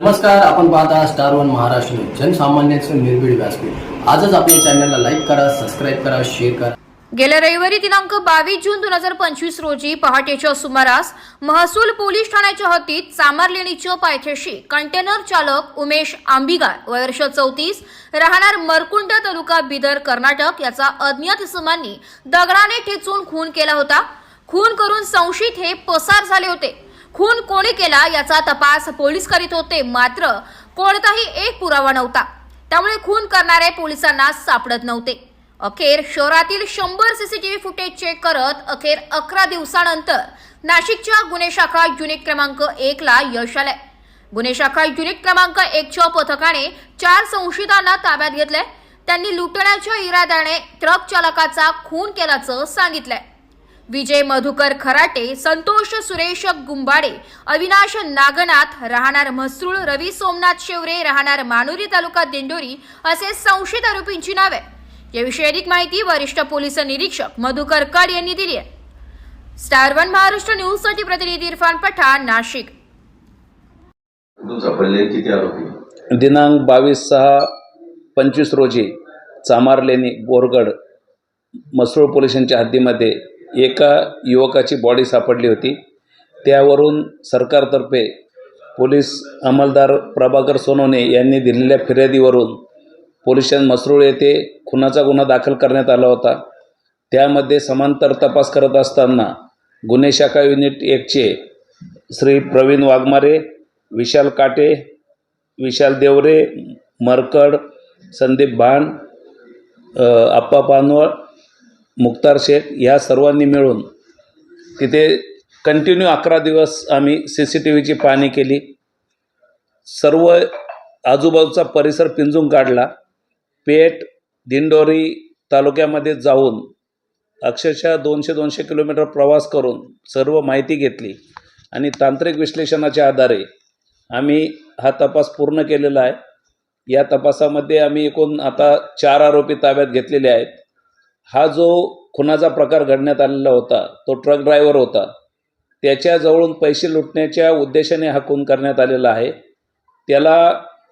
नमस्कार आपण पाहता स्टार वन महाराष्ट्र जनसामान्यांचं निर्भीड व्यासपीठ. आजच आपल्या चॅनलला लाईक करा सबस्क्राईब करा शेअर करा. गेल्या रविवारी दिनांक बावीस जून दोन हजार पंचवीस रोजी पहाटेच्या सुमारास महसूल पोलीस ठाण्याच्या हद्दीत चामारलेणीच्या पायथ्याशी कंटेनर चालक उमेश आंबिगार वर्ष चौतीस राहणार मरकुंड तालुका बिदर कर्नाटक याचा अज्ञात इसमांनी दगडाने ठेचून खून केला होता. खून करून संशयित हे पसार झाले होते. खून कोणी केला याचा तपास पोलीस करीत होते मात्र कोणताही एक पुरावा नव्हता. त्यामुळे खून करणारे पोलिसांना सापडत नव्हते. अखेर शहरातील शंभर सीसीटीव्ही फुटेज चेक करत अखेर अकरा दिवसानंतर नाशिकच्या गुन्हे शाखा युनिट क्रमांक एक ला यश आलंय. गुन्हे शाखा युनिट क्रमांक एकच्या पथकाने चार संशयितांना ताब्यात घेतलंय. त्यांनी लुटण्याच्या इराद्याने ट्रक चालकाचा खून केल्याचं सांगितलंय. विजय मधुकर खराटे संतोष सुरेश गुंबाडे अविनाश नागनाथ राहणार म्हसरूळ रवी सोमनाथ शेवरे राहणार मानुरी तालुका दिंडोरी असे संशयित आरोपींची नावे. याविषयी अधिक माहिती वरिष्ठ पोलीस निरीक्षक मधुकर कड यांनी दिली आहे. स्टार वन महाराष्ट्र न्यूजसाठी प्रतिनिधी इरफान पठाण नाशिक. दिनांक बावीस सहा पंचवीस रोजी चामारलेणी बोरगड मसरूळ पोलिसांच्या हद्दीमध्ये एका युवकाची बॉडी सापडली होती. त्यावरून सरकारतर्फे पोलीस अंमलदार प्रभाकर सोनवणे यांनी दिलेल्या फिर्यादीवरून पोलिसांत मसरूळ येथे खुनाचा गुन्हा दाखल करण्यात आला होता. त्यामध्ये समांतर तपास करत असताना गुन्हे शाखा युनिट एकचे श्री प्रवीण वाघमारे विशाल काटे विशाल देवरे मरकड संदीप भान अप्पा पानवळ मुक्तार शेख ह्या सर्वांनी मिळून तिथे कंटिन्यू अकरा दिवस आम्ही सी सी टी व्हीची पाहणी केली. सर्व आजूबाजूचा परिसर पिंजून काढला. पेठ दिंडोरी तालुक्यामध्ये जाऊन अक्षरशः दोनशे दोनशे किलोमीटर प्रवास करून सर्व माहिती घेतली आणि तांत्रिक विश्लेषणाच्या आधारे आम्ही हा तपास पूर्ण केलेला आहे. या तपासामध्ये आम्ही एकूण आता चार आरोपी ताब्यात घेतलेले आहेत. हा जो खुनाचा प्रकार घडण्यात आलेला होता तो ट्रक ड्रायव्हर होता त्याच्याजवळून पैसे लुटण्याच्या उद्देशाने हा खून करण्यात आलेला आहे. त्याला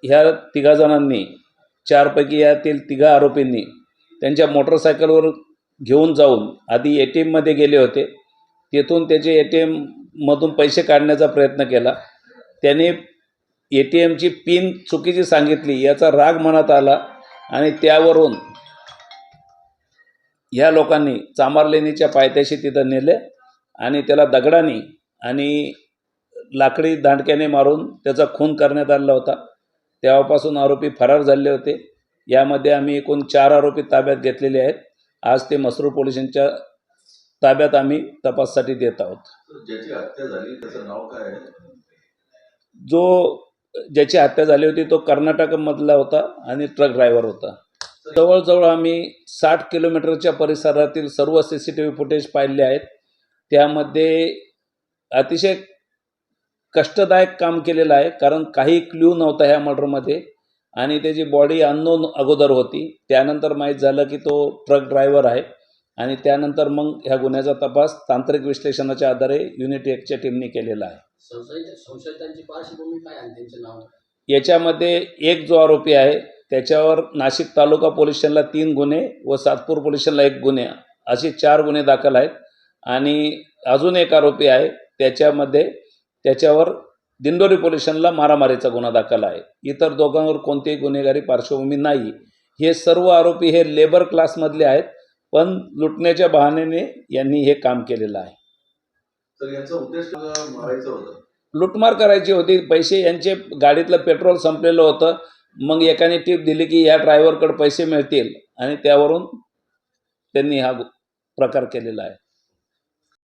ह्या तिघाजणांनी चारपैकी यातील तिघा आरोपींनी त्यांच्या मोटरसायकलवर घेऊन जाऊन आधी ए टी एममध्ये गेले होते. तेथून त्याचे ए टी एममधून पैसे काढण्याचा प्रयत्न केला. त्याने ए टी एमची पिन चुकीची सांगितली याचा राग मनात आला आणि त्यावरून ह्या लोकांनी चामारलेणीच्या पायथ्याशी तिथं नेले आणि त्याला दगडाने आणि लाकडी दांडक्याने मारून त्याचा खून करण्यात आला होता. तेव्हापासून आरोपी फरार झाले होते. यामध्ये आम्ही एकूण चार आरोपी ताब्यात घेतलेले आहेत. आज ते मसरूळ पोलिसांच्या ताब्यात आम्ही तपाससाठी देत आहोत. ज्याची हत्या झाली त्याचं नाव काय आहे? जो ज्याची हत्या झाली होती तो कर्नाटकमधला होता आणि ट्रक ड्रायव्हर होता. जवळजवळ आम्ही साठ किलोमीटरच्या परिसरातील सर्व C C T V footage पाहिले आहेत. त्यामध्ये अतिशय कष्टदायक काम केलेलं आहे कारण काही क्ल्यू नव्हता ह्या मर्डरमध्ये. आणि त्याची बॉडी अननोन अगोदर होती. त्यानंतर माहीत झालं की तो ट्रक ड्रायव्हर आहे. आणि त्यानंतर मग ह्या गुन्ह्याचा तपास तांत्रिक विश्लेषणाच्या आधारे युनिट एकच्या टीमने केलेला आहे. संशयित संशयितांची पार्श्वभूमी काय आणि त्यांचे नाव याच्यामध्ये एक जो आरोपी आहे त्याच्यावर नाशिक तालुका पोलीस स्टेशनला तीन गुन्हे व सातपूर पोलीस स्टेशनला एक गुन्हे असे चार गुन्हे दाखल आहेत. आणि अजून एक आरोपी आहे त्याच्यामध्ये त्याच्यावर दिंडोरी पोलीस स्टेशनला मारामारीचा गुन्हा दाखल आहे. इतर दोघांवर कोणतीही गुन्हेगारी पार्श्वभूमी नाही. हे सर्व आरोपी हे लेबर क्लासमधले आहेत पण लुटण्याच्या बहाण्याने यांनी हे काम केलेलं आहे. तर याचा उद्देश मारायचा होता. लुटमार करायची होती पैसे यांचे गाडीतलं पेट्रोल संपलेलं होतं. मग एकाने टीप दिली की या ड्रायव्हरकडे पैसे मिळतील आणि त्यावरून त्यांनी हा प्रकार केलेला आहे.